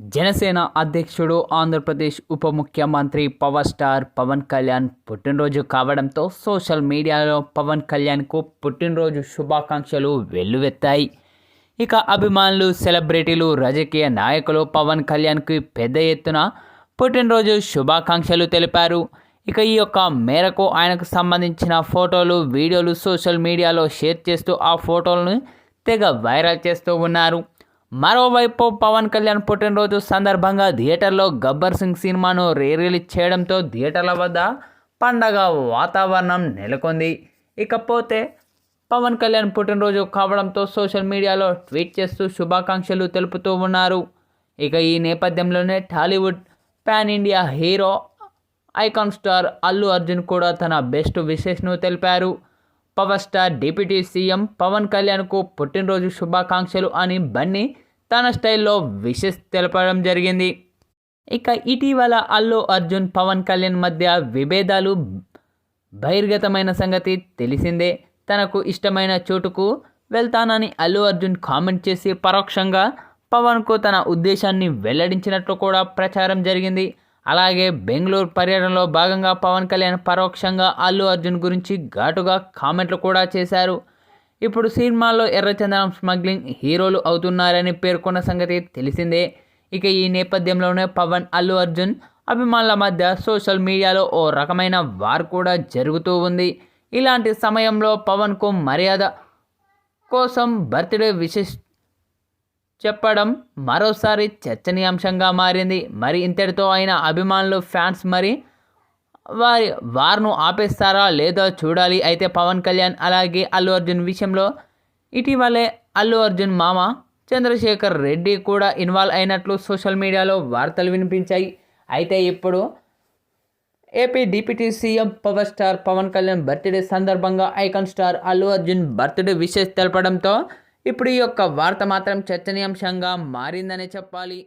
జనసేన అధ్యక్షుడు ఆంధ్రప్రదేశ్ ఉప ముఖ్యమంత్రి పవర్ స్టార్ పవన్ కళ్యాణ్ పుట్టినరోజు కావడంతో సోషల్ మీడియాలో పవన్ కళ్యాణ్కు పుట్టినరోజు శుభాకాంక్షలు వెల్లువెత్తాయి. ఇక అభిమానులు సెలబ్రిటీలు రాజకీయ నాయకులు పవన్ కళ్యాణ్కి పెద్ద ఎత్తున పుట్టినరోజు శుభాకాంక్షలు తెలిపారు. ఇక ఈ యొక్క మేరకు ఆయనకు సంబంధించిన ఫోటోలు వీడియోలు సోషల్ మీడియాలో షేర్ చేస్తూ ఆ ఫోటోలను తెగ వైరల్ చేస్తూ ఉన్నారు. మరోవైపు పవన్ కళ్యాణ్ పుట్టినరోజు సందర్భంగా థియేటర్లో గబ్బర్ సింగ్ సినిమాను రీ రిలీజ్ చేయడంతో థియేటర్ల వద్ద పండగ వాతావరణం నెలకొంది. ఇకపోతే పవన్ కళ్యాణ్ పుట్టినరోజు కావడంతో సోషల్ మీడియాలో ట్వీట్ చేస్తూ శుభాకాంక్షలు తెలుపుతూ ఉన్నారు. ఇక ఈ నేపథ్యంలోనే Tollywood pan India hero icon star Allu Arjun కూడా తన బెస్ట్ విషెస్ను తెలిపారు. Power star deputy CM Pawan కళ్యాణ్కు పుట్టినరోజు శుభాకాంక్షలు అని బన్నీ తన స్టైల్లో విషెస్ తెలపడం జరిగింది. ఇక ఇటీవల అల్లు అర్జున్ పవన్ కళ్యాణ్ మధ్య విభేదాలు బహిర్గతమైన సంగతి తెలిసిందే. తనకు ఇష్టమైన చోటుకు వెళ్తానని అల్లు అర్జున్ కామెంట్ చేసి పరోక్షంగా పవన్కు తన ఉద్దేశాన్ని వెల్లడించినట్లు కూడా ప్రచారం జరిగింది. అలాగే బెంగళూరు పర్యటనలో భాగంగా పవన్ కళ్యాణ్ పరోక్షంగా అల్లు అర్జున్ గురించి ఘాటుగా కామెంట్లు కూడా చేశారు. ఇప్పుడు సినిమాల్లో ఎర్రచందనం స్మగ్లింగ్ హీరోలు అవుతున్నారని పేర్కొన్న సంగతి తెలిసిందే. ఇక ఈ నేపథ్యంలోనే పవన్ అల్లు అర్జున్ అభిమానుల మధ్య సోషల్ మీడియాలో ఓ రకమైన వార్ కూడా జరుగుతూ ఉంది. ఇలాంటి సమయంలో పవన్కు మర్యాద కోసం బర్త్డే విశేష్ చెప్పడం మరోసారి చర్చనీయాంశంగా మారింది. మరి ఇంతటితో అయిన అభిమానులు ఫ్యాన్స్ మరి వారి వార్ను ఆపేస్తారా లేదో చూడాలి. అయితే పవన్ కళ్యాణ్ అలాగే అల్లు అర్జున్ విషయంలో ఇటీవలే అల్లు అర్జున్ మామ చంద్రశేఖర్ రెడ్డి కూడా ఇన్వాల్వ్ అయినట్లు సోషల్ మీడియాలో వార్తలు వినిపించాయి. అయితే ఇప్పుడు AP deputy CM power star Pawan Kalyan birthday సందర్భంగా icon star Allu Arjun birthday wishes తెలపడంతో ఇప్పుడు ఈ యొక్క వార్త మాత్రం చర్చనీయాంశంగా మారిందనే చెప్పాలి.